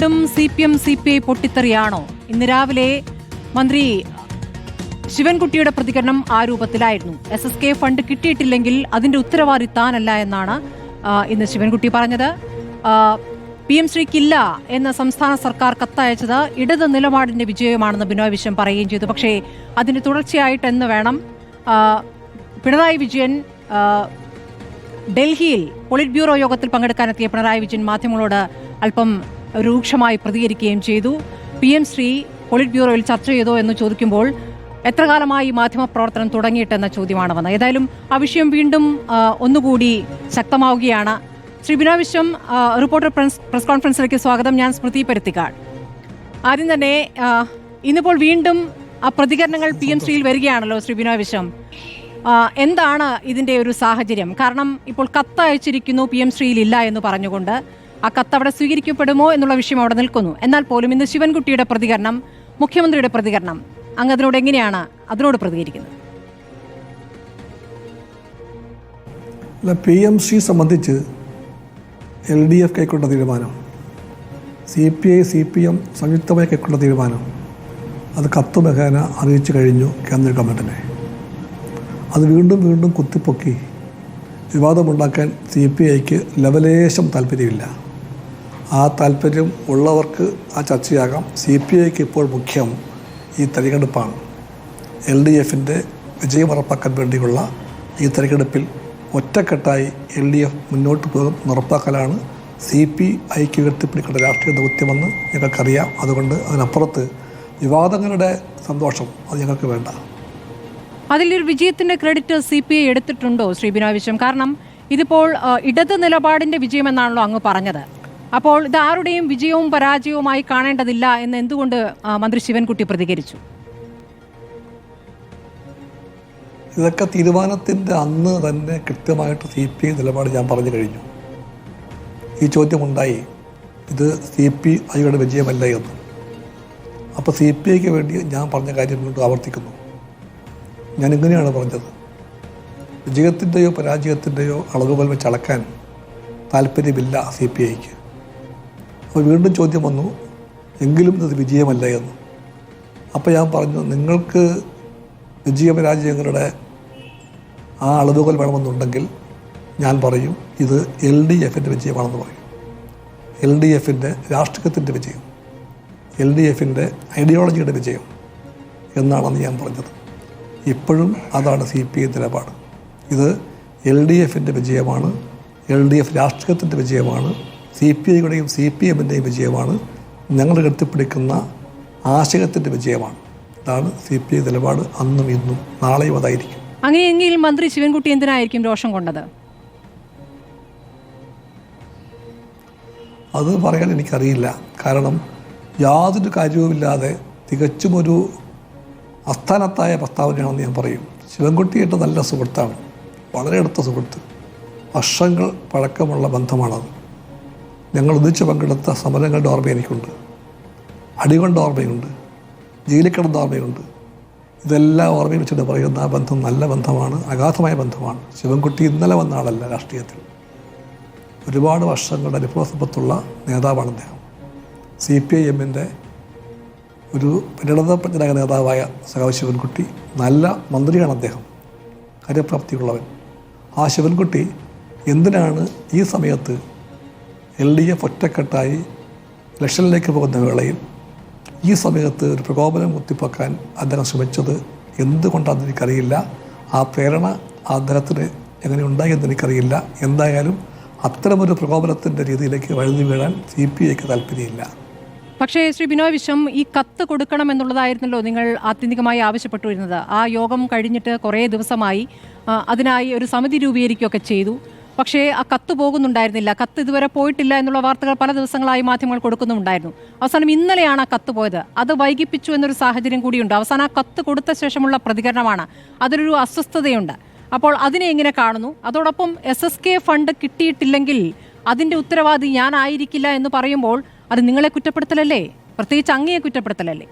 വീണ്ടും C P M C P I പൊട്ടിത്തെറിയാണോ? ഇന്ന് രാവിലെ മന്ത്രി ശിവൻകുട്ടിയുടെ പ്രതികരണം ആ രൂപത്തിലായിരുന്നു. എസ് എസ് കെ ഫണ്ട് കിട്ടിയിട്ടില്ലെങ്കിൽ അതിന്റെ ഉത്തരവാദി താനല്ല എന്നാണ് ഇന്ന് ശിവൻകുട്ടി പറഞ്ഞത്. പി എം ശ്രീക്കില്ല എന്ന് സംസ്ഥാന സർക്കാർ കത്തയച്ചത് ഇടത് നിലപാടിന്റെ വിജയമാണെന്ന് ബിനോയ് വിശ്വം പറയുകയും ചെയ്തു. പക്ഷേ അതിന് തുടർച്ചയായിട്ട് എന്ന് വേണം. പിണറായി വിജയൻ ഡൽഹിയിൽ പൊളിറ്റ് ബ്യൂറോ യോഗത്തിൽ പങ്കെടുക്കാനെത്തിയ പിണറായി വിജയൻ മാധ്യമങ്ങളോട് അല്പം രൂക്ഷമായി പ്രതികരിക്കുകയും ചെയ്തു. പി എം ശ്രീ പൊളിറ്റ് ബ്യൂറോയിൽ ചർച്ച ചെയ്തോ എന്ന് ചോദിക്കുമ്പോൾ എത്ര കാലമായി മാധ്യമപ്രവർത്തനം തുടങ്ങിയിട്ടെന്ന ചോദ്യമാണ് വന്നത്. ഏതായാലും ആ വിഷയം വീണ്ടും ഒന്നുകൂടി ശക്തമാവുകയാണ്. ശ്രീ ബിനാവിശ്വം വിശ്വം റിപ്പോർട്ടർ പ്രസ് കോൺഫറൻസിലേക്ക് സ്വാഗതം. ഞാൻ സ്മൃതി പരുത്തിക്കാട്. ആദ്യം തന്നെ ഇന്നിപ്പോൾ വീണ്ടും ആ പ്രതികരണങ്ങൾ പി എം ശ്രീയിൽ വരികയാണല്ലോ ശ്രീ ബിനോയ് വിശ്വം. എന്താണ് ഇതിന്റെ ഒരു സാഹചര്യം? കാരണം ഇപ്പോൾ കത്തയച്ചിരിക്കുന്നു പി എം ശ്രീയിൽ ഇല്ല എന്ന് പറഞ്ഞുകൊണ്ട്. ആ കത്ത് അവിടെ സ്വീകരിക്കപ്പെടുമോ എന്നുള്ള വിഷയം അവിടെ നിൽക്കുന്നു. എന്നാൽ പോലും ഇന്ന് ശിവൻകുട്ടിയുടെ പ്രതികരണം മുഖ്യമന്ത്രിയുടെ പ്രതികരണം അങ്ങ് അതിനോട് എങ്ങനെയാണ് അതിനോട് പ്രതികരിക്കുന്നത്? അല്ല പി എം സി സംബന്ധിച്ച് എൽ ഡി എഫ് കൈക്കൊണ്ട തീരുമാനം C P I C P M സംയുക്തമായി കൈക്കൊണ്ട തീരുമാനം അത് കത്ത് മുഖേന അറിയിച്ചു കഴിഞ്ഞു കേന്ദ്ര ഗവൺമെന്റിനെ അത് വീണ്ടും വീണ്ടും കുത്തിപ്പൊക്കി വിവാദമുണ്ടാക്കാൻ സി പി ഐക്ക് ലവലേശം താല്പര്യമില്ല. ആ താല്പര്യം ഉള്ളവർക്ക് ആ ചർച്ചയാകാം. സി പി ഐക്ക് ഇപ്പോൾ മുഖ്യം ഈ തെരഞ്ഞെടുപ്പാണ്. എൽ ഡി എഫിന്റെ വിജയം ഉറപ്പാക്കാൻ വേണ്ടിയുള്ള ഈ തെരഞ്ഞെടുപ്പിൽ ഒറ്റക്കെട്ടായി എൽ ഡി എഫ് മുന്നോട്ട് പോകും ഉറപ്പാക്കലാണ് സി പി ഐക്ക് ഉയർത്തിപ്പിടിക്കേണ്ട രാഷ്ട്രീയ ദൗത്യമെന്ന് ഞങ്ങൾക്കറിയാം. അതുകൊണ്ട് അതിനപ്പുറത്ത് വിവാദങ്ങളുടെ സന്തോഷം അത് ഞങ്ങൾക്ക് വേണ്ട. അതിലൊരു വിജയത്തിന്റെ ക്രെഡിറ്റ് സി പി ഐ എടുത്തിട്ടുണ്ടോ ശ്രീ ബിനോയ് വിശ്വം? കാരണം ഇതിപ്പോൾ ഇടത് നിലപാടിന്റെ വിജയമെന്നാണല്ലോ അങ്ങ് പറഞ്ഞത്. അപ്പോൾ ഇത് ആരുടെയും വിജയവും പരാജയവുമായി കാണേണ്ടതില്ല എന്ന് എന്തുകൊണ്ട് മന്ത്രി ശിവൻകുട്ടി പ്രതികരിച്ചു? ഇതൊക്കെ തീരുമാനത്തിന്റെ അന്ന് തന്നെ കൃത്യമായിട്ട് സി പി ഐ നിലപാട് ഞാൻ പറഞ്ഞു കഴിഞ്ഞു. ഈ ചോദ്യം ഉണ്ടായി ഇത് സി പി ഐയുടെ വിജയമല്ല എന്ന്. അപ്പോൾ സി പി ഐക്ക് വേണ്ടി ഞാൻ പറഞ്ഞ കാര്യം വീണ്ടും ആവർത്തിക്കുന്നു. ഞാൻ ഇങ്ങനെയാണ് പറഞ്ഞത്. വിജയത്തിന്റെയോ പരാജയത്തിന്റെയോ അളവുകൾ വെച്ച് അളക്കാൻ താല്പര്യമില്ല സി പി ഐക്ക്. അപ്പോൾ വീണ്ടും ചോദ്യം വന്നു എങ്കിലും ഇത് വിജയമല്ല എന്ന്? അപ്പോൾ ഞാൻ പറഞ്ഞു നിങ്ങൾക്ക് വിജയപരാജയങ്ങളുടെ ആ അളവുകൾ വേണമെന്നുണ്ടെങ്കിൽ ഞാൻ പറയും ഇത് എൽ ഡി എഫിന്റെ വിജയമാണെന്ന് പറയും. എൽ ഡി എഫിന്റെ രാഷ്ട്രീയത്തിന്റെ വിജയം എൽ ഡി എഫിന്റെ ഐഡിയോളജിയുടെ വിജയം എന്നാണെന്ന് ഞാൻ പറഞ്ഞത്. ഇപ്പോഴും അതാണ് സി പി ഐ നിലപാട്. ഇത് എൽ ഡി എഫിന്റെ വിജയമാണ് എൽ ഡി എഫ് രാഷ്ട്രീയത്തിന്റെ വിജയമാണ് സി പി ഐയുടെയും സി പി എമ്മിന്റെയും വിജയമാണ്. ഞങ്ങൾ കെട്ടിപ്പിടിക്കുന്ന ആശയത്തിന്റെ വിജയമാണ്. അതാണ് സി പി ഐ നിലപാട് അന്നും ഇന്നും നാളെയും അതായിരിക്കും. അങ്ങനെയെങ്കിൽ മന്ത്രി ശിവൻകുട്ടി എന്തിനായിരിക്കും രോഷം കൊണ്ടത്? അത് പറയാൻ എനിക്കറിയില്ല. കാരണം യാതൊരു കാര്യവുമില്ലാതെ തികച്ചും ഒരു അസ്ഥാനത്തായ പ്രസ്താവനയാണെന്ന് ഞാൻ പറയും. ശിവൻകുട്ടിയായിട്ട് നല്ല സുഹൃത്താണ്. വളരെ അടുത്ത സുഹൃത്ത്. വർഷങ്ങൾ പഴക്കമുള്ള ബന്ധമാണത്. ഞങ്ങൾ ഒന്നിച്ച് പങ്കെടുത്ത സമരങ്ങളുടെ ഓർമ്മ എനിക്കുണ്ട്. അടികൊണ്ട ഓർമ്മയുണ്ട്. ജയിലിൽ ഓർമ്മയുണ്ട്. ഇതെല്ലാം ഓർമ്മയിൽ വെച്ചിട്ട് പറയുന്ന ആ ബന്ധം നല്ല ബന്ധമാണ് അഗാധമായ ബന്ധമാണ്. ശിവൻകുട്ടി ഇന്നലെ വന്ന ആളല്ല രാഷ്ട്രീയത്തിൽ. ഒരുപാട് വർഷങ്ങളുടെ അനുഭവസമ്പത്തുള്ള നേതാവാണ് അദ്ദേഹം. സി പി ഐ എമ്മിന്റെ ഒരു പരിണതപ്രജ്ഞനായ നേതാവായ സഖാവ് ശിവൻകുട്ടി നല്ല മന്ത്രിയാണ് അദ്ദേഹം. കാര്യപ്രാപ്തിയുള്ളവൻ. ആ ശിവൻകുട്ടി എന്തിനാണ് ഈ സമയത്ത് എൽ ഡി എഫ് ഒറ്റക്കെട്ടായി ഇലക്ഷനിലേക്ക് പോകുന്ന വേളയിൽ ഈ സമയത്ത് ഒരു പ്രകോപനം കുത്തിപ്പൊക്കാൻ അദ്ദേഹം ശ്രമിച്ചത് എന്തുകൊണ്ടാണെന്ന് എനിക്കറിയില്ല. ആ പ്രേരണ അദ്ദേഹത്തിന് എങ്ങനെ ഉണ്ടായി എന്ന് എനിക്കറിയില്ല. എന്തായാലും അത്തരമൊരു പ്രകോപനത്തിന്റെ രീതിയിലേക്ക് വഴുതി വീഴാൻ സി പി ഐക്ക് താല്പര്യമില്ല. പക്ഷേ ശ്രീ ബിനോയ് വിശ്വം ഈ കത്ത് കൊടുക്കണം എന്നുള്ളതായിരുന്നല്ലോ നിങ്ങൾ ആത്യന്തികമായി ആവശ്യപ്പെട്ടുവരുന്നത് ആ യോഗം കഴിഞ്ഞിട്ട് കുറേ ദിവസമായി അതിനായി ഒരു സമിതി രൂപീകരിക്കുകയൊക്കെ ചെയ്തു. പക്ഷേ ആ കത്ത് പോകുന്നുണ്ടായിരുന്നില്ല. കത്ത് ഇതുവരെ പോയിട്ടില്ല എന്നുള്ള വാർത്തകൾ പല ദിവസങ്ങളായി മാധ്യമങ്ങൾ കൊടുക്കുന്നുണ്ടായിരുന്നു അവസാനം ഇന്നലെയാണ് ആ കത്ത് പോയത്. അത് വൈകിപ്പിച്ചു എന്നൊരു സാഹചര്യം കൂടിയുണ്ട്. അവസാനം ആ കത്ത് കൊടുത്ത ശേഷമുള്ള പ്രതികരണമാണ്. അതിലൊരു അസ്വസ്ഥതയുണ്ട്. അപ്പോൾ അതിനെ എങ്ങനെ കാണുന്നു? അതോടൊപ്പം എസ് എസ് കെ ഫണ്ട് കിട്ടിയിട്ടില്ലെങ്കിൽ അതിന്റെ ഉത്തരവാദി ഞാനായിരിക്കില്ല എന്ന് പറയുമ്പോൾ അത് നിങ്ങളെ കുറ്റപ്പെടുത്തലല്ലേ? പ്രത്യേകിച്ച് അങ്ങയെ കുറ്റപ്പെടുത്തലല്ലേ?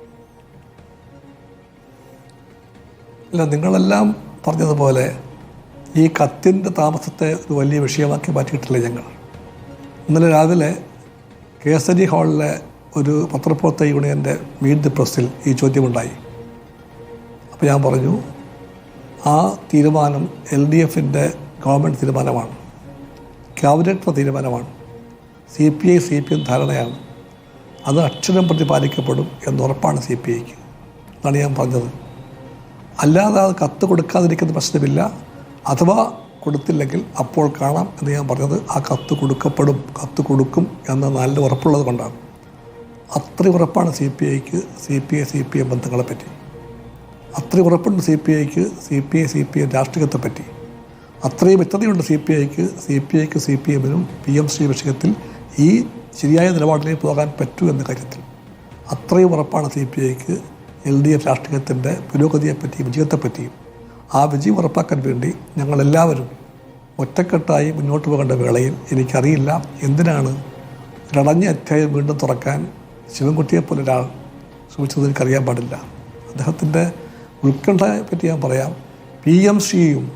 അല്ല നിങ്ങളെല്ലാം പറഞ്ഞതുപോലെ ഈ കത്തിന്റെ താമസത്തെ ഒരു വലിയ വിഷയമാക്കി മാറ്റിയിട്ടില്ല ഞങ്ങൾ. ഇന്നലെ രാവിലെ കേസരി ഹാളിലെ ഒരു പത്രപ്രവർത്തക യൂണിയന്റെ മീറ്റ് ദി പ്രസ്സിൽ ഈ ചോദ്യമുണ്ടായി. അപ്പോൾ ഞാൻ പറഞ്ഞു ആ തീരുമാനം എൽ ഡി എഫിന്റെ ഗവൺമെന്റ് തീരുമാനമാണ്. ക്യാബിനറ്റിന്റെ തീരുമാനമാണ്. C P I C P M ധാരണയാണ്. അത് അക്ഷരം പ്രതിപാലിക്കപ്പെടും എന്നുറപ്പാണ് സി പി ഐക്ക്. എന്നാണ് ഞാൻ പറഞ്ഞത്. അല്ലാതെ അത് കത്ത് കൊടുക്കാതിരിക്കുന്ന പ്രശ്നമില്ല. അഥവാ കൊടുത്തില്ലെങ്കിൽ അപ്പോൾ കാണാം എന്ന് ഞാൻ പറഞ്ഞത് ആ കത്ത് കൊടുക്കപ്പെടും കത്ത് കൊടുക്കും എന്ന നല്ല ഉറപ്പുള്ളത് കൊണ്ടാണ് അത്രയും ഉറപ്പാണ് സി പി ഐക്ക് C P I C P M ബന്ധങ്ങളെപ്പറ്റി അത്രയും ഉറപ്പുണ്ട് സി പി ഐക്ക് C P I C P M രാഷ്ട്രീയത്തെപ്പറ്റി അത്രയും വ്യക്തതയുണ്ട് സി പി ഐക്ക് സി പി ഐക്ക് സി പി എമ്മിനും പി എം ശ്രീ വിഷയത്തിൽ ഈ ശരിയായ നിലപാടിലേക്ക് പോകാൻ പറ്റൂ എന്ന കാര്യത്തിൽ അത്രയും ഉറപ്പാണ് സി പി ഐക്ക് എൽ ഡി എഫ് രാഷ്ട്രീയത്തിന്റെ പുരോഗതിയെപ്പറ്റിയും വിജയത്തെപ്പറ്റിയും ആ വിജയം ഉറപ്പാക്കാൻ വേണ്ടി ഞങ്ങളെല്ലാവരും ഒറ്റക്കെട്ടായി മുന്നോട്ട് പോകേണ്ട വേളയിൽ എനിക്കറിയില്ല എന്തിനാണ് രടഞ്ഞ അധ്യായം വീണ്ടും തുറക്കാൻ ശിവൻകുട്ടിയെപ്പോലെ ഒരാൾ ശ്രമിച്ചത് എനിക്കറിയാൻ പാടില്ല. അദ്ദേഹത്തിന്റെ ഉത്കണ്ഠയെ പറ്റി ഞാൻ പറയാം. പി എം സിയും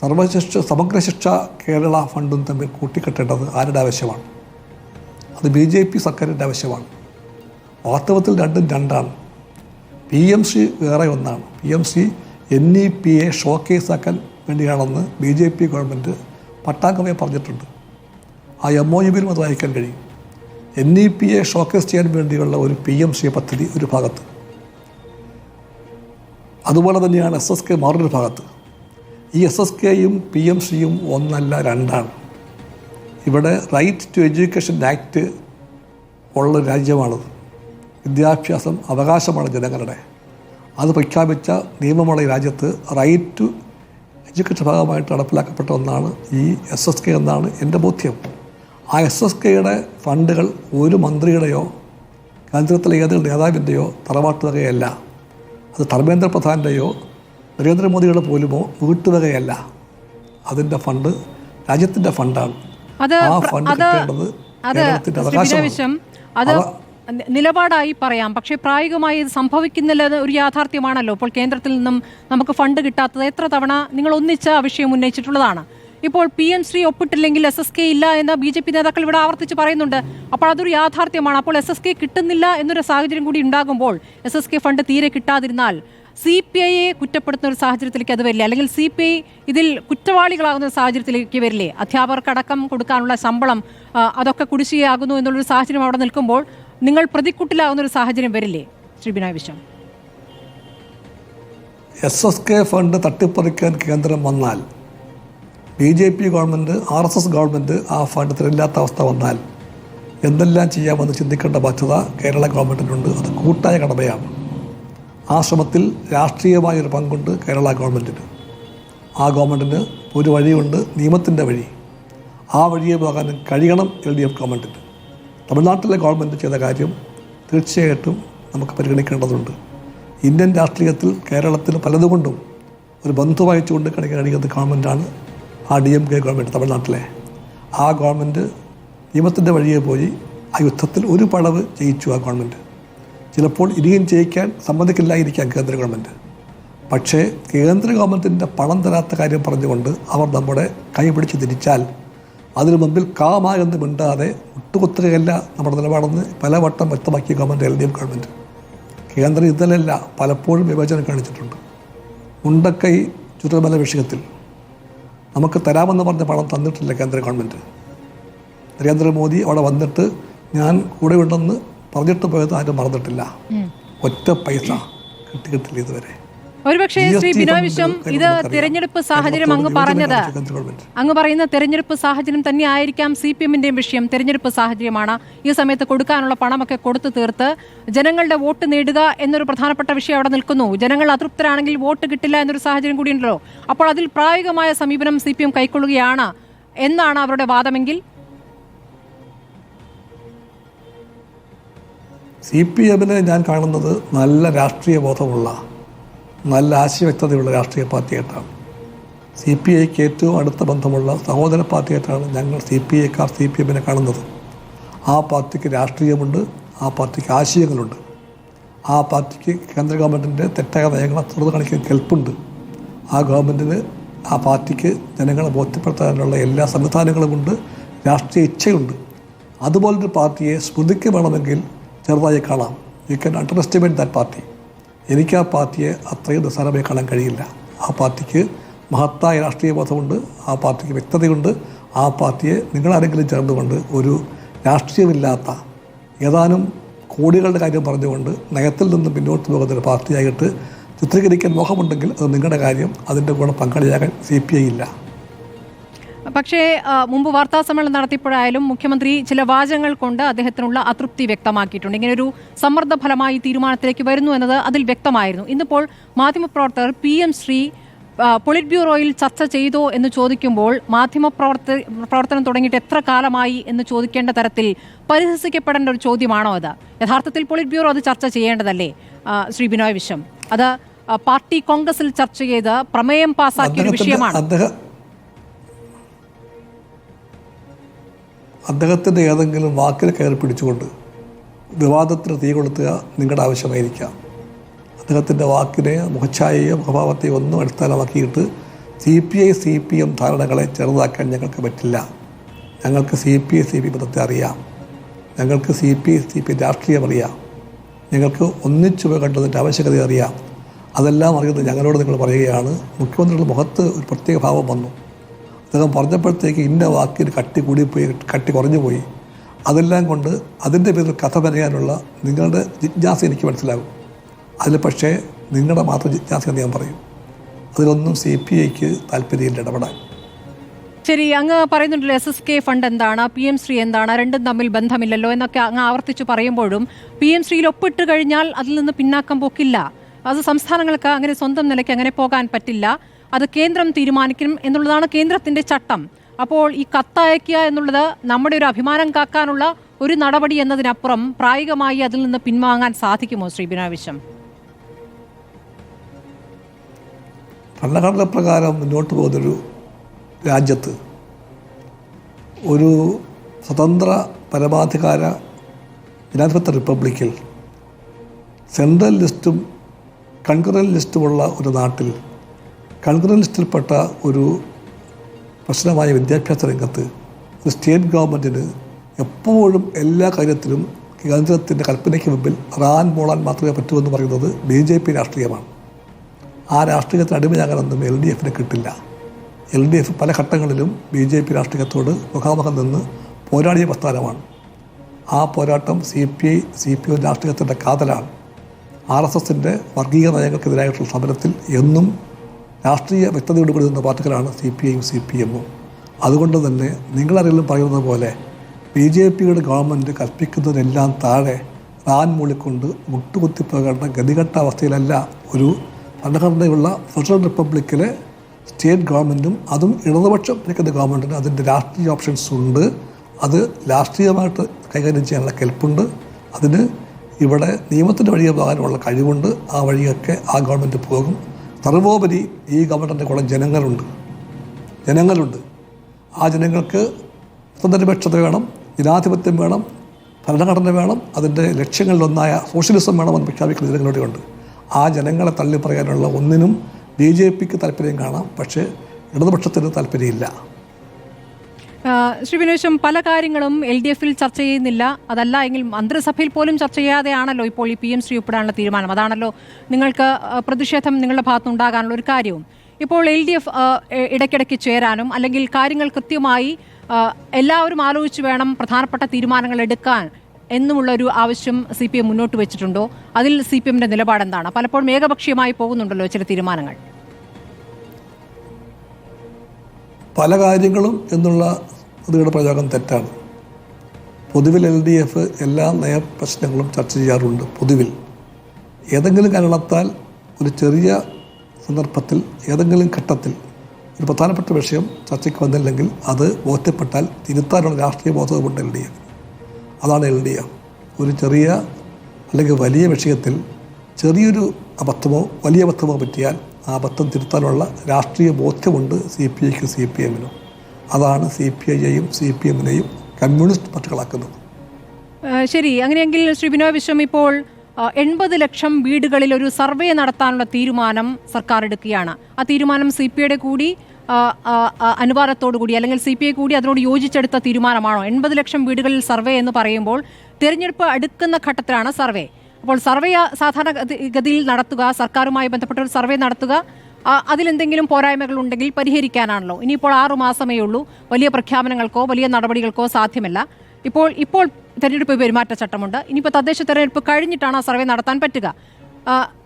സർവശിക്ഷ സമഗ്ര ശിക്ഷ കേരള ഫണ്ടും തമ്മിൽ കൂട്ടിക്കെട്ടേണ്ടത് ആരുടെ ആവശ്യമാണ്? അത് ബി ജെ പി സർക്കാരിന്റെ ആവശ്യമാണ്. വാസ്തവത്തിൽ രണ്ടും രണ്ടാണ്. പി എം സി വേറെ ഒന്നാണ്. P M C N E P A ഷോക്കേസാക്കാൻ വേണ്ടിയാണെന്ന് ബി ജെ പി ഗവൺമെന്റ് പട്ടാക്കമേ പറഞ്ഞിട്ടുണ്ട്. ആ എം ഒ യു ബിയിലും അത് വായിക്കാൻ കഴിയും. N E P A showcase ചെയ്യാൻ വേണ്ടിയുള്ള ഒരു പി എം സി പദ്ധതി ഒരു ഭാഗത്ത്. അതുപോലെ തന്നെയാണ് എസ് എസ് കെ മറൊരു ഭാഗത്ത്. ഈ എസ് എസ് കെയും പി എം സിയും ഒന്നല്ല രണ്ടാണ്. ഇവിടെ റൈറ്റ് ടു എഡ്യൂക്കേഷൻ ആക്ട് ഉള്ള രാജ്യമാണത്. വിദ്യാഭ്യാസം അവകാശമാണ് ജനങ്ങളുടെ. അത് പ്രഖ്യാപിച്ച നിയമമുള്ള ഈ രാജ്യത്ത് റൈറ്റ് ടു എഡ്യൂക്കേഷൻ ഭാഗമായിട്ട് നടപ്പിലാക്കപ്പെട്ട ഒന്നാണ് ഈ എസ് എസ് കെ എന്നാണ് എന്റെ ബോധ്യം. ആ എസ് എസ് കെയുടെ ഫണ്ടുകൾ ഒരു മന്ത്രിയുടെയോ കേന്ദ്രത്തിലെ ഏതൊരു നേതാവിന്റെയോ തറവാട്ടുവകയല്ല. അത് ധർമ്മേന്ദ്ര പ്രധാന്റെയോ നരേന്ദ്രമോദിയുടെ പോലുമോ വീട്ടുവകയല്ല. അതിന്റെ ഫണ്ട് രാജ്യത്തിന്റെ ഫണ്ടാണ്. ആ ഫണ്ട് കിട്ടേണ്ടത് കേരളത്തിന്റെ അവകാശം അത് നിലപാടായി പറയാം. പക്ഷേ പ്രായോഗികമായി ഇത് സംഭവിക്കുന്നില്ല ഒരു യാഥാർത്ഥ്യമാണല്ലോ. ഇപ്പോൾ കേന്ദ്രത്തിൽ നിന്നും നമുക്ക് ഫണ്ട് കിട്ടാത്തത് എത്ര തവണ നിങ്ങൾ ഒന്നിച്ച് ആ വിഷയം ഉന്നയിച്ചിട്ടുള്ളതാണ്. ഇപ്പോൾ പി എം ശ്രീ ഒപ്പിട്ടില്ലെങ്കിൽ എസ് എസ് കെ ഇല്ല എന്ന് ബി ജെ പി നേതാക്കൾ ഇവിടെ ആവർത്തിച്ച് പറയുന്നുണ്ട്. അപ്പോൾ അതൊരു യാഥാർത്ഥ്യമാണ്. അപ്പോൾ എസ് എസ് കെ കിട്ടുന്നില്ല എന്നൊരു സാഹചര്യം കൂടി ഉണ്ടാകുമ്പോൾ എസ് എസ് കെ ഫണ്ട് തീരെ കിട്ടാതിരുന്നാൽ സി പി ഐയെ കുറ്റപ്പെടുത്തുന്ന ഒരു സാഹചര്യത്തിലേക്ക് അത് വരില്ലേ? അല്ലെങ്കിൽ സി പി ഐ ഇതിൽ കുറ്റവാളികളാകുന്ന സാഹചര്യത്തിലേക്ക് വരില്ലേ? അധ്യാപകർക്കടക്കം കൊടുക്കാനുള്ള ശമ്പളം അതൊക്കെ കുടിശ്ശികയാകുന്നു എന്നുള്ളൊരു സാഹചര്യം അവിടെ നിൽക്കുമ്പോൾ നിങ്ങൾ പ്രതിക്കുട്ടിലാവുന്ന ഒരു സാഹചര്യം വരില്ലേ? ശ്രീ ബിനായ് വിശ്വം. എസ് എസ് കെ ഫണ്ട് തട്ടിപ്പറിക്കാൻ കേന്ദ്രം വന്നാൽ B J P government R S S government ആ ഫണ്ട് തരില്ലാത്ത അവസ്ഥ വന്നാൽ എന്തെല്ലാം ചെയ്യാമെന്ന് ചിന്തിക്കേണ്ട ബാധ്യത കേരള ഗവൺമെന്റിനുണ്ട് അത് കൂട്ടായ കടമയാണ്. ആ ശ്രമത്തിൽ രാഷ്ട്രീയമായൊരു പങ്കുണ്ട് കേരള ഗവൺമെന്റിന് ആ ഗവൺമെന്റിന് ഒരു വഴിയുണ്ട് നിയമത്തിന്റെ വഴി. ആ വഴിയെ പോകാൻ കഴിയണം എൽ ഡി എഫ് ഗവൺമെന്റിന് തമിഴ്നാട്ടിലെ ഗവൺമെന്റ് ചെയ്ത കാര്യം തീർച്ചയായിട്ടും നമുക്ക് പരിഗണിക്കേണ്ടതുണ്ട്. ഇന്ത്യൻ രാഷ്ട്രീയത്തിൽ കേരളത്തിന് പലതുകൊണ്ടും ഒരു ബന്ധുവായി ചൂണ്ടിക്കാണിക്കാൻ കഴിയുന്ന ഗവൺമെന്റാണ് ആ ഡി എം കെ ഗവൺമെന്റ് തമിഴ്നാട്ടിലെ. ആ ഗവൺമെന്റ് നിയമത്തിന്റെ വഴിയെ പോയി ആ യുദ്ധത്തിൽ ഒരു പടവ് ജയിച്ചു ആ ഗവൺമെന്റ് ചിലപ്പോൾ ഇനിയും ജയിക്കാൻ സമ്മതിക്കില്ലായിരിക്കാം കേന്ദ്ര ഗവൺമെന്റ് പക്ഷേ കേന്ദ്ര ഗവൺമെന്റിന്റെ പണം തരാത്ത കാര്യം പറഞ്ഞുകൊണ്ട് അവർ നമ്മുടെ കൈപിടിച്ച് തിരിച്ചാൽ അതിനു മുമ്പിൽ കാമ എന്ന് മിണ്ടാതെ ഒട്ടുകുത്തുകയല്ല നമ്മുടെ നിലപാടെന്ന് പലവട്ടം വ്യക്തമാക്കിയ government L D F government കേന്ദ്രം ഇതിലല്ല പലപ്പോഴും വിവേചനം കാണിച്ചിട്ടുണ്ട്. മുണ്ടക്കൈ ചുരുമല വിഷയത്തിൽ നമുക്ക് തരാമെന്ന് പറഞ്ഞ പണം തന്നിട്ടില്ല കേന്ദ്ര ഗവൺമെന്റ് നരേന്ദ്രമോദി അവിടെ വന്നിട്ട് ഞാൻ കൂടെ ഉണ്ടെന്ന് പറഞ്ഞിട്ട് പോയത് ആരും മറന്നിട്ടില്ല. ഒറ്റ പൈസ കിട്ടി കിട്ടില്ല ഇതുവരെ. ഒരുപക്ഷേ ശ്രീ ബിനോയ് വിശ്വം ഇത് തിരഞ്ഞെടുപ്പ് സാഹചര്യം അങ്ങ് പറഞ്ഞത്. അങ്ങ് പറയുന്ന തിരഞ്ഞെടുപ്പ് സാഹചര്യം തന്നെ ആയിരിക്കാം സി പി എമ്മിന്റെയും വിഷയം. തെരഞ്ഞെടുപ്പ് സാഹചര്യമാണ്. ഈ സമയത്ത് കൊടുക്കാനുള്ള പണമൊക്കെ കൊടുത്തു തീർത്ത് ജനങ്ങളുടെ വോട്ട് നേടുക എന്നൊരു പ്രധാനപ്പെട്ട വിഷയം അവിടെ നിൽക്കുന്നു. ജനങ്ങൾ അതൃപ്തരാണെങ്കിൽ വോട്ട് കിട്ടില്ല എന്നൊരു സാഹചര്യം കൂടിയുണ്ടല്ലോ അപ്പോൾ അതിൽ പ്രായോഗികമായ സമീപനം സി പി എം കൈക്കൊള്ളുകയാണ് എന്നാണ് അവരുടെ വാദമെങ്കിൽ? സി പി എമ്മിനെ ഞാൻ കാണുന്നത് നല്ല രാഷ്ട്രീയ ബോധമുള്ള നല്ല ആശയവ്യക്തതയുള്ള രാഷ്ട്രീയ പാർട്ടിയായിട്ടാണ് സി പി ഐക്ക് ഏറ്റവും അടുത്ത ബന്ധമുള്ള സഹോദര പാർട്ടിയായിട്ടാണ് ഞങ്ങൾ സി പി ഐക്കാർ സി പി എമ്മിനെ കാണുന്നത്. ആ പാർട്ടിക്ക് രാഷ്ട്രീയമുണ്ട് ആ പാർട്ടിക്ക് ആശയങ്ങളുണ്ട്. ആ പാർട്ടിക്ക് കേന്ദ്ര ഗവൺമെന്റിന്റെ തെറ്റായ നയങ്ങളെ തുറന്നു കാണിക്കാൻ കെൽപ്പുണ്ട്. ആ ഗവൺമെന്റിന് ആ പാർട്ടിക്ക് ജനങ്ങളെ ബോധ്യപ്പെടുത്താനുള്ള എല്ലാ സംവിധാനങ്ങളുമുണ്ട് രാഷ്ട്രീയ ഇച്ഛയുണ്ട്. അതുപോലൊരു പാർട്ടിയെ സ്മൃതിക്ക് വേണമെങ്കിൽ ചെറുതായി കാണാം. You can underestimate that party എനിക്ക് ആ പാർട്ടിയെ അത്രയും നിസ്സാരമായി കാണാൻ കഴിയില്ല. ആ പാർട്ടിക്ക് മഹത്തായ രാഷ്ട്രീയ ബോധമുണ്ട് ആ പാർട്ടിക്ക് വ്യക്തതയുണ്ട് ആ പാർട്ടിയെ നിങ്ങളാരെങ്കിലും ചേർന്നുകൊണ്ട് ഒരു രാഷ്ട്രീയമില്ലാത്ത ഏതാനും കോടികളുടെ കാര്യം പറഞ്ഞുകൊണ്ട് നയത്തിൽ നിന്ന് പിന്നോട്ട് പോകുന്ന ഒരു പാർട്ടിയായിട്ട് ചിത്രീകരിക്കാൻ മോഹമുണ്ടെങ്കിൽ അത് നിങ്ങളുടെ കാര്യം അതിന്റെ കൂടെ പങ്കാളിയാകാൻ സി പി ഐ ഇല്ല. പക്ഷേ മുമ്പ് വാർത്താ സമ്മേളനം നടത്തിയപ്പോഴായാലും മുഖ്യമന്ത്രി ചില വാചകങ്ങൾ കൊണ്ട് അദ്ദേഹത്തിനുള്ള അതൃപ്തി വ്യക്തമാക്കിയിട്ടുണ്ട്. ഇങ്ങനെ ഒരു സമ്മർദ്ദ ഫലമായി തീരുമാനത്തിലേക്ക് വരുന്നു എന്നത് അതിൽ വ്യക്തമായിരുന്നു. ഇന്നിപ്പോൾ മാധ്യമപ്രവർത്തകർ പി എം ശ്രീ പൊളിറ്റ് ബ്യൂറോയിൽ ചർച്ച ചെയ്തോ എന്ന് ചോദിക്കുമ്പോൾ മാധ്യമപ്രവർത്ത പ്രവർത്തനം തുടങ്ങിയിട്ട് എത്ര കാലമായി എന്ന് ചോദിക്കേണ്ട തരത്തിൽ പരിഹസിക്കപ്പെടേണ്ട ഒരു ചോദ്യമാണോ അത്? യഥാർത്ഥത്തിൽ പൊളിറ്റ് ബ്യൂറോ അത് ചർച്ച ചെയ്യേണ്ടതല്ലേ? ശ്രീ ബിനോയ് വിശ്വം. അത് പാർട്ടി കോൺഗ്രസിൽ ചർച്ച ചെയ്ത് പ്രമേയം പാസാക്കിയ ഒരു വിഷയമാണ്. അദ്ദേഹത്തിന്റെ ഏതെങ്കിലും വാക്കിൽ കയറി പിടിച്ചുകൊണ്ട് വിവാദത്തിന് തീ കൊളുത്തുക നിങ്ങളുടെ ആവശ്യമായിരിക്കാം. അദ്ദേഹത്തിന്റെ വാക്കിനെ മുഖച്ഛായയോ മുഖഭാവത്തെയോ ഒന്നും അടിസ്ഥാനമാക്കിയിട്ട് C P I C P M ധാരണകളെ ചെറുതാക്കാൻ ഞങ്ങൾക്ക് പറ്റില്ല. ഞങ്ങൾക്ക് C P I C P പദത്തെ അറിയാം. ഞങ്ങൾക്ക് C P I C P രാഷ്ട്രീയം അറിയാം. ഞങ്ങൾക്ക് ഒന്നിച്ചു കണ്ടതിന്റെ ആവശ്യകത അറിയാം. അതെല്ലാം അറിയുന്നത് ഞങ്ങളോട് നിങ്ങൾ പറയുകയാണ്. മുഖ്യമന്ത്രിയുടെ മുഖത്ത് ഒരു പ്രത്യേക ഭാവം വന്നു. അദ്ദേഹം പറഞ്ഞപ്പോഴത്തേക്ക് ഇന്ന വാക്കിൽ കട്ടി കൂടിപ്പോയി കട്ടി കുറഞ്ഞു പോയി അതെല്ലാം കൊണ്ട് അതിന്റെ പേരിൽ കഥ പറയാനുള്ള നിങ്ങളുടെ ജിജ്ഞാസ എനിക്ക് മനസ്സിലാകും. അതിൽ പക്ഷേ നിങ്ങളുടെ മാത്രം ജിജ്ഞാസ എന്ന് ഞാൻ പറയും. അതിലൊന്നും സി പി ഐക്ക് താല്പര്യമില്ല ഇടപെടാൻ. ശരി അങ്ങ് പറയുന്നുണ്ടല്ലോ എസ് എസ് കെ ഫണ്ട് എന്താണ് പി എം ശ്രീ എന്താണ് രണ്ടും തമ്മിൽ ബന്ധമില്ലല്ലോ എന്നൊക്കെ അങ്ങ് ആവർത്തിച്ച് പറയുമ്പോഴും പി എം ശ്രീയിൽ ഒപ്പിട്ട് കഴിഞ്ഞാൽ അതിൽ നിന്ന് പിന്നാക്കം പോക്കില്ല. അത് സംസ്ഥാനങ്ങൾക്ക് അങ്ങനെ സ്വന്തം നിലയ്ക്ക് അങ്ങനെ പോകാൻ പറ്റില്ല. അത് കേന്ദ്രം തീരുമാനിക്കും എന്നുള്ളതാണ് കേന്ദ്രത്തിന്റെ ചട്ടം. അപ്പോൾ ഈ കത്തയക്കുക എന്നുള്ളത് നമ്മുടെ ഒരു അഭിമാനം കാക്കാനുള്ള ഒരു നടപടി എന്നതിനപ്പുറം പ്രായോഗികമായി അതിൽ നിന്ന് പിൻവാങ്ങാൻ സാധിക്കുമോ ശ്രീ ബിനോയ് വിശ്വം ഭരണഘടന പ്രകാരം മുന്നോട്ട് പോകുന്നൊരു രാജ്യത്ത് ഒരു സ്വതന്ത്ര പരമാധികാര ജനാധിപത്യ റിപ്പബ്ലിക്കിൽ സെൻട്രൽ ലിസ്റ്റും കൺകറൽ ലിസ്റ്റുമുള്ള ഒരു നാട്ടിൽ കൺകറൻ ലിസ്റ്റിൽപ്പെട്ട ഒരു പ്രശ്നമായ വിദ്യാഭ്യാസ രംഗത്ത് ഒരു സ്റ്റേറ്റ് ഗവൺമെന്റിന് എപ്പോഴും എല്ലാ കാര്യത്തിലും കേന്ദ്രത്തിന്റെ കൽപ്പനയ്ക്ക് മുമ്പിൽ റാൻ മോളാൻ മാത്രമേ പറ്റൂ എന്ന് പറയുന്നത് ബി ജെ പി രാഷ്ട്രീയമാണ്. ആ രാഷ്ട്രീയത്തിന് അടിമയാകാനൊന്നും എൽ ഡി എഫിന് കിട്ടില്ല. എൽ ഡി എഫ് പല ഘട്ടങ്ങളിലും ബി ജെ പി രാഷ്ട്രീയത്തോട് മുഖാമുഖം നിന്ന് പോരാടിയ പ്രസ്ഥാനമാണ്. ആ പോരാട്ടം C P I C P I രാഷ്ട്രീയത്തിന്റെ കാതലാണ്. ആർ എസ് എസിന്റെ വർഗീയ നയങ്ങൾക്കെതിരായിട്ടുള്ള സമരത്തിൽ എന്നും രാഷ്ട്രീയ വ്യക്തതയോട് കൂടി നിന്ന പാർട്ടികളാണ് സി പി ഐയും സി പി എമ്മും അതുകൊണ്ട് തന്നെ നിങ്ങളാരെങ്കിലും പറയുന്നത് പോലെ ബി ജെ പിയുടെ ഗവൺമെന്റ് കൽപ്പിക്കുന്നതിനെല്ലാം താഴെ റാൻ മൂളിക്കൊണ്ട് മുട്ടുകുത്തിപ്പോകേണ്ട ഗതികെട്ട അവസ്ഥയിലല്ല ഒരു ഭരണഘടനയുള്ള ഫെഡറൽ റിപ്പബ്ലിക്കിലെ സ്റ്റേറ്റ് ഗവൺമെന്റും അതും ഇടതുപക്ഷം ഭരിക്കുന്ന ഗവൺമെന്റിന് അതിന്റെ രാഷ്ട്രീയ ഓപ്ഷൻസ് ഉണ്ട്. അത് രാഷ്ട്രീയമായിട്ട് കൈകാര്യം ചെയ്യാനുള്ള കെൽപ്പുണ്ട്. അതിന് ഇവിടെ നിയമത്തിന്റെ വഴിയെ പോകാനുള്ള കഴിവുണ്ട്. ആ വഴിയൊക്കെ ആ ഗവൺമെന്റ് പോകും. സർവോപരി ഈ ഗവൺമെന്റിന്റെ കൂടെ ജനങ്ങളുണ്ട്. ജനങ്ങളുണ്ട്. ആ ജനങ്ങൾക്ക് സ്വതന്ത്രപക്ഷത വേണം ജനാധിപത്യം വേണം ഭരണഘടന വേണം അതിന്റെ ലക്ഷ്യങ്ങളിലൊന്നായ സോഷ്യലിസം വേണമെന്ന് പ്രഖ്യാപിക്കുന്ന ജനങ്ങളുടെയുണ്ട് ആ ജനങ്ങളെ തള്ളി പറയാനുള്ള ഒന്നിനും ബി ജെ പിക്ക് താല്പര്യം കാണാം പക്ഷേ ഇടതുപക്ഷത്തിന് താല്പര്യമില്ല. ശ്രീ വിനേശം പല കാര്യങ്ങളും എൽ ഡി എഫിൽ ചർച്ച ചെയ്യുന്നില്ല. അതല്ല എങ്കിൽ മന്ത്രിസഭയിൽ പോലും ചർച്ച ചെയ്യാതെയാണല്ലോ ഇപ്പോൾ ഈ പി എം ശ്രീ ഒപ്പിടാനുള്ള തീരുമാനം. അതാണല്ലോ നിങ്ങൾക്ക് പ്രതിഷേധം നിങ്ങളുടെ ഭാഗത്തുണ്ടാകാനുള്ള ഒരു കാര്യവും. ഇപ്പോൾ എൽ ഡി എഫ് ഇടയ്ക്കിടയ്ക്ക് ചേരാനും അല്ലെങ്കിൽ കാര്യങ്ങൾ കൃത്യമായി എല്ലാവരും ആലോചിച്ച് വേണം പ്രധാനപ്പെട്ട തീരുമാനങ്ങൾ എടുക്കാൻ എന്നുമുള്ള ഒരു ആവശ്യം സി പി എം മുന്നോട്ട് വെച്ചിട്ടുണ്ടോ? അതിൽ സി പി എമ്മിന്റെ നിലപാട് എന്താണ് പലപ്പോഴും ഏകപക്ഷീയമായി പോകുന്നുണ്ടല്ലോ ചില തീരുമാനങ്ങൾ. പല കാര്യങ്ങളും എന്നുള്ള ഇതിയുടെ പ്രയോഗം തെറ്റാണ്. പൊതുവിൽ എൽ ഡി എഫ് എല്ലാ നയ പ്രശ്നങ്ങളും ചർച്ച ചെയ്യാറുണ്ട്. പൊതുവിൽ ഏതെങ്കിലും കാരണത്താൽ ഒരു ചെറിയ സന്ദർഭത്തിൽ ഏതെങ്കിലും ഘട്ടത്തിൽ ഒരു പ്രധാനപ്പെട്ട വിഷയം ചർച്ചയ്ക്ക് വന്നില്ലെങ്കിൽ അത് ബോധ്യപ്പെട്ടാൽ തിരുത്താനുള്ള രാഷ്ട്രീയ ബോധവുമുണ്ട് എൽ ഡി എഫ്. അതാണ് എൽ ഡി എഫ്. ഒരു ചെറിയ അല്ലെങ്കിൽ വലിയ വിഷയത്തിൽ ചെറിയൊരു അബദ്ധമോ വലിയ അബദ്ധമോ പറ്റിയാൽ ആ അബദ്ധം തിരുത്താനുള്ള രാഷ്ട്രീയ ബോധ്യമുണ്ട് സി പി ഐക്കും സി പി എമ്മിനും. അതാണ് സി പി ഐയെയും സി പി എമ്മിനെയും കമ്മ്യൂണിസ്റ്റ് പാർട്ടികളാക്കുന്നത്. ശരി. അങ്ങനെയെങ്കിൽ ശ്രീ ബിനോയ് വിശ്വം ഇപ്പോൾ എൺപത് ലക്ഷം വീടുകളിൽ ഒരു സർവേ നടത്താനുള്ള തീരുമാനം സർക്കാർ എടുക്കുകയാണ്. ആ തീരുമാനം സി പി ഐയുടെ കൂടി അനുവാദത്തോടു കൂടി അല്ലെങ്കിൽ സി പി ഐ കൂടി അതിനോട് യോജിച്ചെടുത്ത തീരുമാനമാണോ? എൺപത് ലക്ഷം വീടുകളിൽ സർവേ എന്ന് പറയുമ്പോൾ തിരഞ്ഞെടുപ്പ് അടുക്കുന്ന ഘട്ടത്തിലാണ് സർവേ. അപ്പോൾ സർവേ സാധാരണ ഗതിയിൽ നടത്തുക സർക്കാരുമായി ബന്ധപ്പെട്ട ഒരു സർവേ നടത്തുക അതിലെന്തെങ്കിലും പോരായ്മകൾ ഉണ്ടെങ്കിൽ പരിഹരിക്കാനാണല്ലോ. ഇനിയിപ്പോൾ ആറു മാസമേ ഉള്ളൂ. വലിയ പ്രഖ്യാപനങ്ങൾക്കോ വലിയ നടപടികൾക്കോ സാധ്യമല്ല. ഇപ്പോൾ ഇപ്പോൾ തെരഞ്ഞെടുപ്പ് പെരുമാറ്റച്ചട്ടമുണ്ട് ഇനിയിപ്പോൾ തദ്ദേശ തെരഞ്ഞെടുപ്പ് കഴിഞ്ഞിട്ടാണ് ആ സർവേ നടത്താൻ പറ്റുക.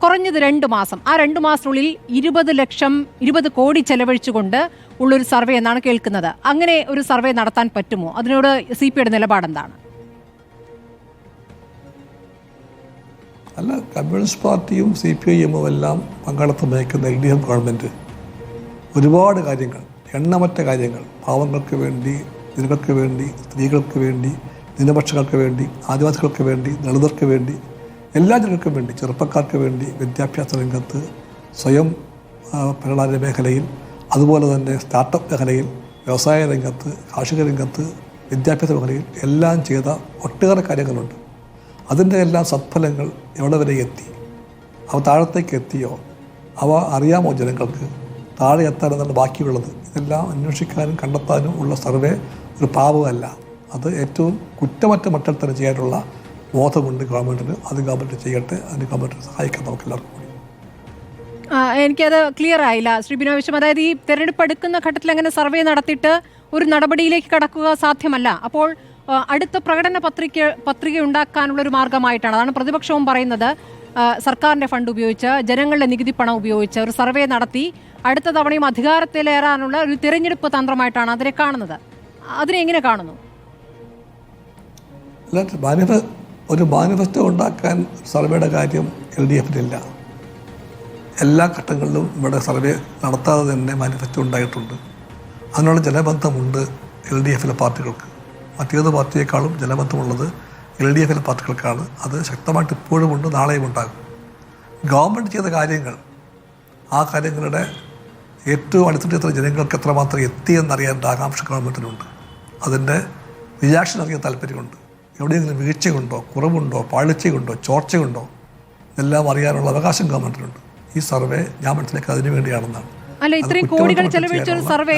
കുറഞ്ഞത് രണ്ട് മാസം. ആ രണ്ട് മാസത്തിനുള്ളിൽ ഇരുപത് ലക്ഷം ഇരുപത് കോടി ചെലവഴിച്ചുകൊണ്ട് ഉള്ളൊരു സർവേ എന്നാണ് കേൾക്കുന്നത്. അങ്ങനെ ഒരു സർവേ നടത്താൻ പറ്റുമോ? അതിനോട് സി പിയുടെ നിലപാടെന്താണ്? അല്ല കമ്മ്യൂണിസ്റ്റ് പാർട്ടിയും സി പി ഐ എമ്മും എല്ലാം പങ്കാളിത്തം വഹിക്കുന്ന എൽ ഡി എഫ് ഗവൺമെന്റ് ഒരുപാട് കാര്യങ്ങൾ എണ്ണമറ്റ കാര്യങ്ങൾ. പാവങ്ങൾക്ക് വേണ്ടി ജനങ്ങൾക്ക് വേണ്ടി സ്ത്രീകൾക്ക് വേണ്ടി ന്യൂനപക്ഷങ്ങൾക്ക് വേണ്ടി ആദിവാസികൾക്ക് വേണ്ടി ദളിതർക്ക് വേണ്ടി എല്ലാ ജനങ്ങൾക്കും വേണ്ടി ചെറുപ്പക്കാർക്ക് വേണ്ടി വിദ്യാഭ്യാസ രംഗത്ത് സ്വയം പ്രകടന മേഖലയിൽ അതുപോലെ തന്നെ സ്റ്റാർട്ടപ്പ് മേഖലയിൽ വ്യവസായ രംഗത്ത് കാർഷിക രംഗത്ത് വിദ്യാഭ്യാസ മേഖലയിൽ എല്ലാം ചെയ്ത ഒട്ടേറെ കാര്യങ്ങളുണ്ട്. അതിന്റെ എല്ലാം സത്ഫലങ്ങൾ എവിടെ വരെ എത്തി? അവ താഴത്തേക്ക് എത്തിയോ? അവ അറിയാമോ ജനങ്ങൾക്ക്? താഴെ എത്താൻ ബാക്കിയുള്ളത്? ഇതെല്ലാം അന്വേഷിക്കാനും കണ്ടെത്താനും ഉള്ള സർവേ ഒരു പാവമല്ല അത് ഏറ്റവും കുറ്റമറ്റ മട്ടിൽ തന്നെ ചെയ്യാനുള്ള ബോധമുണ്ട് ഗവൺമെന്റിന് അത് ഗവൺമെന്റ് ചെയ്യട്ടെ അതിന് ഗവൺമെന്റ് സഹായിക്കാൻ നമുക്ക് എല്ലാവർക്കും എനിക്കത് ക്ലിയർ ആയില്ല. ശ്രീ ബിനോ വിശ്വം അതായത് ഈ തെരഞ്ഞെടുപ്പ് എടുക്കുന്ന ഘട്ടത്തിൽ അങ്ങനെ സർവേ നടത്തിയിട്ട് ഒരു നടപടിയിലേക്ക് കടക്കുക സാധ്യമല്ല. അപ്പോൾ അടുത്ത പ്രകടന പത്രിക പത്രിക ഉണ്ടാക്കാനുള്ള ഒരു മാർഗമായിട്ടാണ്. അതാണ് പ്രതിപക്ഷവും പറയുന്നത്. സർക്കാരിന്റെ ഫണ്ട് ഉപയോഗിച്ച് ജനങ്ങളുടെ നികുതി പണം ഉപയോഗിച്ച് ഒരു സർവേ നടത്തി അടുത്ത തവണയും അധികാരത്തിലേറാനുള്ള ഒരു തിരഞ്ഞെടുപ്പ് തന്ത്രമായിട്ടാണ് അതിനെ കാണുന്നത്. അതിനെ എങ്ങനെ കാണുന്നു? ഒരു മാനിഫെസ്റ്റോ ഉണ്ടാക്കാൻ സർവേയുടെ കാര്യം എൽ ഡി എഫിനില്ല എല്ലാ ഘട്ടങ്ങളിലും ഇവിടെ സർവേ നടത്താതെ തന്നെ മാനിഫെസ്റ്റോ ഉണ്ടായിട്ടുണ്ട്. അതിനുള്ള ജനബന്ധമുണ്ട് എൽ ഡി എഫിലെ പാർട്ടികൾക്ക്. മറ്റേത് പാർട്ടിയേക്കാളും ജനബന്ധമുള്ളത് എൽ ഡി എഫിലെ പാർട്ടികൾക്കാണ്. അത് ശക്തമായിട്ട് ഇപ്പോഴും ഉണ്ട് നാളെയും ഉണ്ടാകും. ഗവൺമെന്റ് ചെയ്ത കാര്യങ്ങൾ ആ കാര്യങ്ങളുടെ ഏറ്റവും അടുത്തിട്ട് ജനങ്ങൾക്ക് എത്രമാത്രം എത്തിയെന്നറിയേണ്ട ആകാംക്ഷ ഗവൺമെന്റിനുണ്ട് അതിന്റെ റിയാക്ഷൻ അറിയാൻ താല്പര്യമുണ്ട്. എവിടെയെങ്കിലും വീഴ്ചയുണ്ടോ കുറവുണ്ടോ പാളിച്ചയുണ്ടോ ചോർച്ചയുണ്ടോ? എല്ലാം അറിയാനുള്ള അവകാശം ഗവൺമെന്റിനുണ്ട് ഈ സർവേ ഞാൻ മനസ്സിലാക്കുക അതിനു വേണ്ടിയാണെന്നാണ് അല്ല ഇത്രയും കോടികൾ ചെലവഴിച്ച ഒരു സർവേ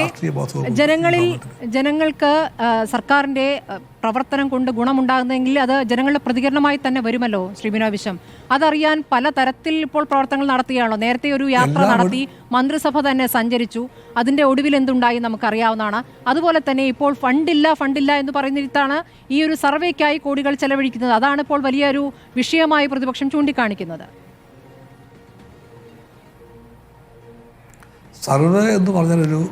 ജനങ്ങളിൽ ജനങ്ങൾക്ക് സർക്കാരിന്റെ പ്രവർത്തനം കൊണ്ട് ഗുണമുണ്ടാകുന്നെങ്കിൽ അത് ജനങ്ങളുടെ പ്രതികരണമായി തന്നെ വരുമല്ലോ ശ്രീ ബിനോവിശം അതറിയാൻ പല തരത്തിൽ ഇപ്പോൾ പ്രവർത്തനങ്ങൾ നടത്തുകയാണല്ലോ നേരത്തെ ഒരു യാത്ര നടത്തി മന്ത്രിസഭ തന്നെ സഞ്ചരിച്ചു. അതിന്റെ ഒടുവിൽ എന്തുണ്ടായി നമുക്കറിയാവുന്നതാണ്. അതുപോലെ തന്നെ ഇപ്പോൾ ഫണ്ടില്ല ഫണ്ടില്ല എന്ന് പറയുന്നിടത്താണ് ഈ ഒരു സർവേക്കായി കോടികൾ ചെലവഴിക്കുന്നത്. അതാണ് ഇപ്പോൾ വലിയൊരു വിഷയമായി പ്രതിപക്ഷം ചൂണ്ടിക്കാണിക്കുന്നത്. സർവേ എന്ന് പറഞ്ഞാലൊരു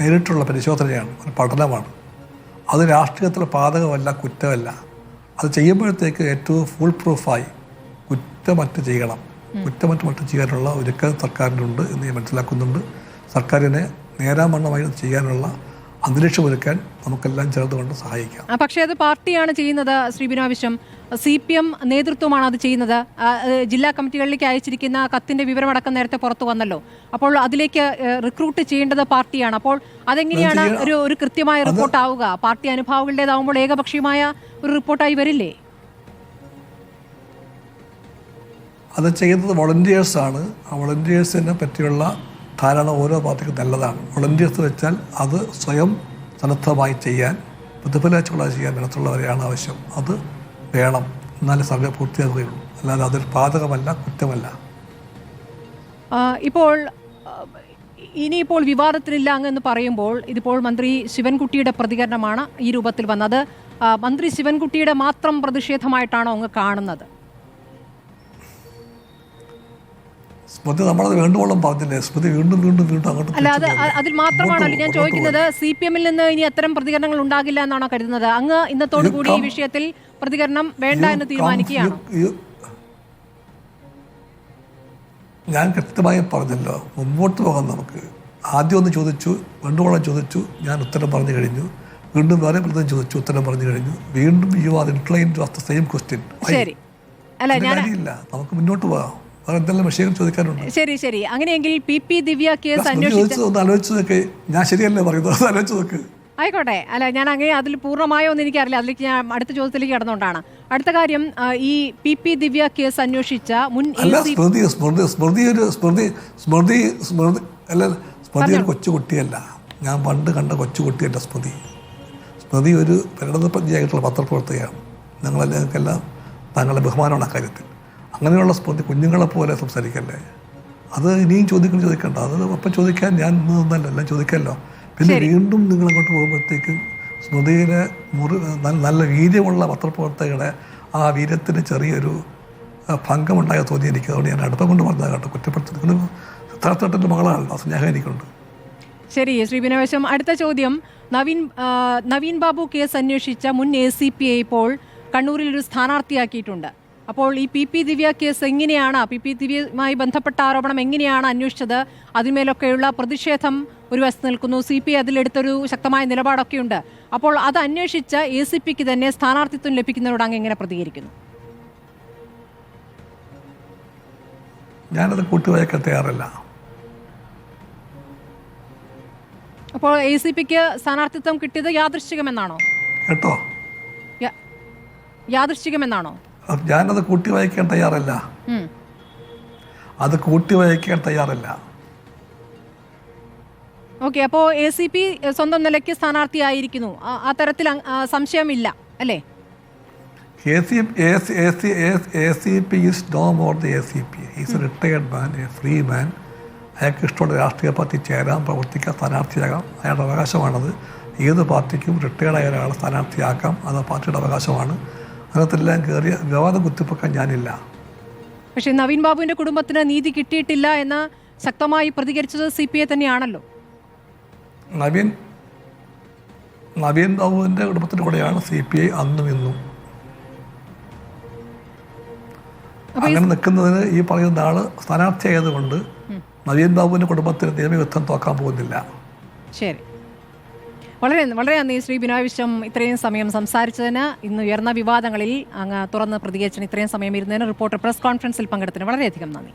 നേരിട്ടുള്ള പരിശോധനയാണ് ഒരു പഠനമാണ്. അത് രാഷ്ട്രീയത്തിലെ പാതകമല്ല കുറ്റമല്ല. അത് ചെയ്യുമ്പോഴത്തേക്ക് ഏറ്റവും ഫുൾ പ്രൂഫായി കുറ്റമറ്റ് ചെയ്യണം. കുറ്റമറ്റ് മറ്റ് ചെയ്യാനുള്ള ഒരുക്കം സർക്കാരിനുണ്ട് എന്ന് ഞാൻ മനസ്സിലാക്കുന്നുണ്ട്. സർക്കാരിനെ നേരാമണ്ണമായി ചെയ്യാനുള്ള അന്തരീക്ഷം ഒരുക്കാൻ നമുക്കെല്ലാം ചേർന്നുകൊണ്ട് സഹായിക്കാം. പക്ഷേ അത് പാർട്ടിയാണ് ചെയ്യുന്നത് ശ്രീ ബിനാവശ്യം സി പി എം നേതൃത്വമാണ് അത് ചെയ്യുന്നത്. ജില്ലാ കമ്മിറ്റികളിലേക്ക് അയച്ചിരിക്കുന്ന കത്തിന്റെ വിവരമടക്കം നേരത്തെ പുറത്തു വന്നല്ലോ. അപ്പോൾ അതിലേക്ക് റിക്രൂട്ട് ചെയ്യേണ്ടത് പാർട്ടിയാണ്. അപ്പോൾ അതെങ്ങനെയാണ് ഒരു ഒരു കൃത്യമായ റിപ്പോർട്ട് ആവുക? പാർട്ടി അനുഭാവങ്ങളുടേതാവുമ്പോൾ ഏകപക്ഷീയമായ ഒരു റിപ്പോർട്ടായി വരില്ലേ? അത് ചെയ്യുന്നത് വോളണ്ടിയേഴ്സാണ് ആ വോളണ്ടിയേഴ്സിനെ പറ്റിയുള്ള ധാരണ ഓരോ പാർട്ടിക്കും നല്ലതാണ്. വോളണ്ടിയേഴ്സ് വെച്ചാൽ അത് സ്വയം സന്നദ്ധമായി ചെയ്യാൻ പ്രതിഫലിച്ചുള്ളത് ചെയ്യാൻ മനസ്സുള്ളവരെയാണ് ആവശ്യം. അത് വേണം. എന്നാലേ സർവേ പൂർത്തിയാകുകയുള്ളൂ അല്ലാതെ അതൊരു പാതകമല്ല കുറ്റമല്ല. ഇപ്പോൾ ഇനിയിപ്പോൾ വിവാദത്തിനില്ല അങ്ങെന്ന് പറയുമ്പോൾ ഇതിപ്പോൾ മന്ത്രി ശിവൻകുട്ടിയുടെ പ്രതികരണമാണ് ഈ രൂപത്തിൽ വന്നത്. മന്ത്രി ശിവൻകുട്ടിയുടെ മാത്രം പ്രതിഷേധമായിട്ടാണോ അങ്ങ് കാണുന്നത്? സ്മൃതി നമ്മളത് വേണ്ടുവോളം പറഞ്ഞില്ലേ? സ്മൃതി വീണ്ടും വീണ്ടും വീണ്ടും അങ്ങോട്ട് അല്ല അത് അതിൽ മാത്രമാണല്ലോ ഞാൻ ചോദിക്കുന്നത് സി പി എമ്മിൽ നിന്ന് ഇനി അത്തരം പ്രതികരണങ്ങൾ ഉണ്ടാകില്ല എന്നാണോ കരുതുന്നത്? അങ്ങ് ഇന്നത്തോടു കൂടി ഈ വിഷയത്തിൽ പ്രതികരണം വേണ്ട എന്ന് തീരുമാനിക്കുകയാണോ. ഞാൻ കൃത്യമായി പറഞ്ഞല്ലോ മുമ്പോട്ട് പോകാം നമുക്ക്. ആദ്യം ഒന്ന് ചോദിച്ചു വേണ്ടുവോളം ചോദിച്ചു ഞാൻ ഉത്തരം പറഞ്ഞു കഴിഞ്ഞു. വീണ്ടും വേറെ പ്രതി ചോദിച്ചു ഉത്തരം പറഞ്ഞു കഴിഞ്ഞു. വീണ്ടും you are inclined to ask the same question ശരി. അല്ല ഞാൻ നമുക്ക് മുന്നോട്ട് പോകാം. വേറെ എന്തെല്ലാം വിഷയം ചോദിക്കാനുണ്ട്? ശരി ശരി. അങ്ങനെയെങ്കിൽ പി പി ദിവ്യ കേസ് അന്വേഷിച്ച ഒന്ന് ആലോചിച്ച് നോക്ക്. ഞാൻ ശരിയല്ലേ പറയുന്നത്? ആലോചിച്ച് നോക്ക്. ആയിക്കോട്ടെ. അല്ല ഞാൻ അങ്ങനെ അതിൽ പൂർണമായോ എന്ന് എനിക്കറിയില്ല. അതിലേക്ക് ഞാൻ അടുത്ത ചോദ്യത്തിലേക്ക് കടന്നുകൊണ്ടാണ്. അടുത്ത കാര്യം ഈ പി പി ദിവ്യ കേസ് അന്വേഷിച്ച മുൻ സ്മൃതി സ്മൃതി സ്മൃതി ഒരു സ്മൃതി സ്മൃതി സ്മൃതി അല്ല സ്മൃതി ഒരു കൊച്ചുകുട്ടിയല്ല ഞാൻ പണ്ട് കണ്ട കൊച്ചുകുട്ടിയല്ല സ്മൃതി. സ്മൃതി ഒരു പരിണതപ്രജ്ഞയായിട്ടുള്ള പത്രപ്രവർത്തകയാണ്. ഞങ്ങളെല്ലാവർക്കെല്ലാം താങ്കളുടെ ബഹുമാനമാണ് അക്കാര്യത്തിൽ അങ്ങനെയുള്ള സ്മൃതി കുഞ്ഞുങ്ങളെപ്പോലെ സംസാരിക്കല്ലേ? അത് ഇനിയും ചോദിക്കണം ചോദിക്കണ്ട. അത് അപ്പം ചോദിക്കാൻ ഞാൻ നിന്നല്ല എല്ലാം ചോദിക്കാമല്ലോ പിന്നെ വീണ്ടും നിങ്ങൾ അങ്ങോട്ട് പോകുമ്പോഴത്തേക്ക് സ്മൃതിയിലെ മുറി നല്ല- വീര്യമുള്ള പത്രപ്രവർത്തകരുടെ ആ വീര്യത്തിന് ചെറിയൊരു ഭംഗമുണ്ടായ തോന്നി എനിക്ക്. അതുകൊണ്ട് ഞാൻ അടുപ്പം കൊണ്ട് പറഞ്ഞതാണ് കേട്ടോ. കുറ്റപ്പെടുത്തുന്നത് സിദ്ധാർത്ഥത്തിന്റെ മകളാണല്ലോ. സ്നേഹം എനിക്കുണ്ട്. ശരി ശ്രീ ബിനവേശം അടുത്ത ചോദ്യം. നവീൻ നവീൻ ബാബു കേസ് അന്വേഷിച്ച മുൻ എ സി പി ഇപ്പോൾ കണ്ണൂരിൽ ഒരു സ്ഥാനാർത്ഥിയാക്കിയിട്ടുണ്ട്. അപ്പോൾ ഈ പി പി ദിവ്യ കേസ് എങ്ങനെയാണ്? പി പി ദിവ്യയുമായി ബന്ധപ്പെട്ട ആരോപണം എങ്ങനെയാണ് അന്വേഷിച്ചത്? അതിന്മേലൊക്കെയുള്ള പ്രതിഷേധം ഒരു വശത്ത് നിൽക്കുന്നു. സി പി ഐ അതിലെടുത്തൊരു ശക്തമായ നിലപാടൊക്കെയുണ്ട്. അപ്പോൾ അത് അന്വേഷിച്ച എ സി പിക്ക് തന്നെ സ്ഥാനാർത്ഥിത്വം ലഭിക്കുന്നവരോട് അങ്ങ് എങ്ങനെ പ്രതികരിക്കുന്നു? ഞാനത് കൂട്ടുവായിക്കാൻ തയ്യാറല്ല. അപ്പോൾ എ സി പിക്ക് സ്ഥാനാർത്ഥിത്വം കിട്ടിയത് യാദൃശ്ചികമെന്നാണോ? കേട്ടോ? യാദൃശ്ചികമെന്നാണോ? ഞാനത് കൂട്ടി വായിക്കാൻ തയ്യാറല്ല. അത് കൂട്ടി വായിക്കാൻ തയ്യാറല്ല. ഓക്കെ അപ്പോൾ എ സി പി സ്വന്തം നിലയ്ക്ക് സ്ഥാനാർത്ഥിയായിരിക്കുന്നു. ആയിരിക്കുന്നു ആ തരത്തിൽ സംശയമില്ല അല്ലേ? A C A C A C P is no more the A C P. Is a retired man a free man. അയാൾക്ക് ഇഷ്ടമുള്ള രാഷ്ട്രീയ പാർട്ടി ചേരാം പ്രവർത്തിക്കാം സ്ഥാനാർത്ഥിയാകാം. അയാളുടെ അവകാശമാണത്. ഏത് പാർട്ടിക്കും റിട്ടയർഡായ ഒരാളെ സ്ഥാനാർത്ഥിയാക്കാം. അത് പാർട്ടിയുടെ അവകാശമാണ്. അതിനകത്തെല്ലാം കയറിയ വിവാദം കുത്തിപ്പൊക്കാൻ ഞാനില്ല. പക്ഷേ നവീൻ ബാബുവിന്റെ കുടുംബത്തിന് നീതി കിട്ടിയിട്ടില്ല എന്ന് ശക്തമായി പ്രതികരിച്ചത് സി പി ഐ തന്നെയാണല്ലോ. നവീൻ നവീൻ ബാബുവിന്റെ കുടുംബത്തിന്റെ കൂടെയാണ് സി പി ഐ അന്നും ഇന്നും അങ്ങനെ നിൽക്കുന്നതിന് ഈ പറയുന്ന ആൾ സ്ഥാനാർത്ഥിയായതുകൊണ്ട് നവീൻ ബാബുവിന്റെ കുടുംബത്തിന് നിയമയുദ്ധം തോക്കാൻ പോകുന്നില്ല. ശരി. വളരെ വളരെ നന്ദി ശ്രീ ബിനോയ് വിശ്വം ഇത്രയും സമയം സംസാരിച്ചതിന്. ഇന്ന് ഉയർന്ന വിവാദങ്ങളിൽ അങ്ങ് തുറന്ന് പ്രതികരിച്ചതിന് ഇത്രയും സമയം ഇരുന്നതിന് റിപ്പോർട്ടർ പ്രസ് കോൺഫറൻസിൽ പങ്കെടുത്തതിന് വളരെയധികം നന്ദി.